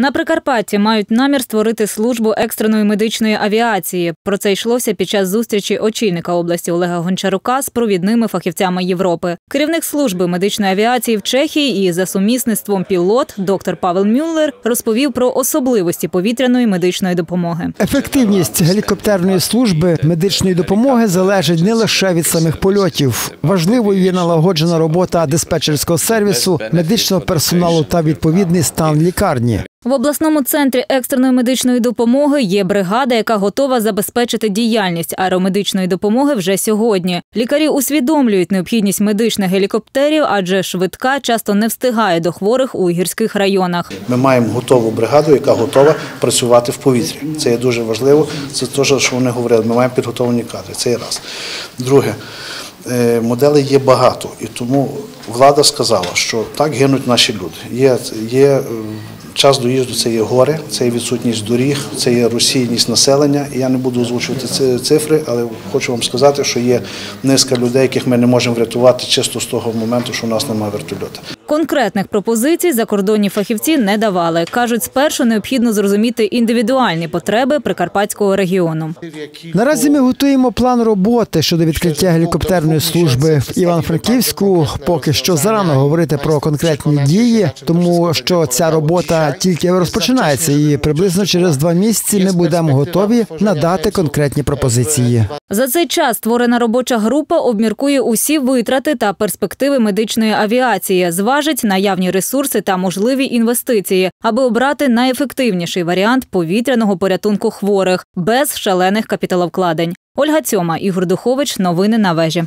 На Прикарпатті мають намір створити службу екстреної медичної авіації. Про це йшлося під час зустрічі очільника області Олега Гончарука з провідними фахівцями Європи. Керівник служби медичної авіації в Чехії і за сумісництвом пілот доктор Павел Мюллер розповів про особливості повітряної медичної допомоги. Ефективність гелікоптерної служби медичної допомоги залежить не лише від самих польотів. Важливою є налагоджена робота диспетчерського сервісу, медичного персоналу та відповідний стан лікарні. В обласному центрі екстреної медичної допомоги є бригада, яка готова забезпечити діяльність аеромедичної допомоги вже сьогодні. Лікарі усвідомлюють необхідність медичних гелікоптерів, адже швидка часто не встигає до хворих у гірських районах. Ми маємо готову бригаду, яка готова працювати в повітрі. Це є дуже важливо. Це те, що вони говорили. Ми маємо підготовлені кадри. Це раз. Друге, е, моделей є багато, і тому влада сказала, що так гинуть наші люди. Є, є е, час доїзду, це є гори, це є відсутність доріг, це є російність населення. Я не буду озвучувати ці цифри, але хочу вам сказати, що є низка людей, яких ми не можемо врятувати чисто з того моменту, що у нас немає вертольота. Конкретних пропозицій закордонні фахівці не давали. кажуть, спершу необхідно зрозуміти індивідуальні потреби прикарпатського регіону. Наразі ми готуємо план роботи щодо відкриття гелікоптерної служби в Івано-Франківську. Поки що зарано говорити про конкретні дії, тому що ця робота тільки розпочинається, і приблизно через два місяці ми будемо готові надати конкретні пропозиції. За цей час створена робоча група обміркує усі витрати та перспективи медичної авіації, зважить наявні ресурси та можливі інвестиції, аби обрати найефективніший варіант повітряного порятунку хворих без шалених капіталовкладень. Ольга Цьома, Ігор Духович. Новини на вежі.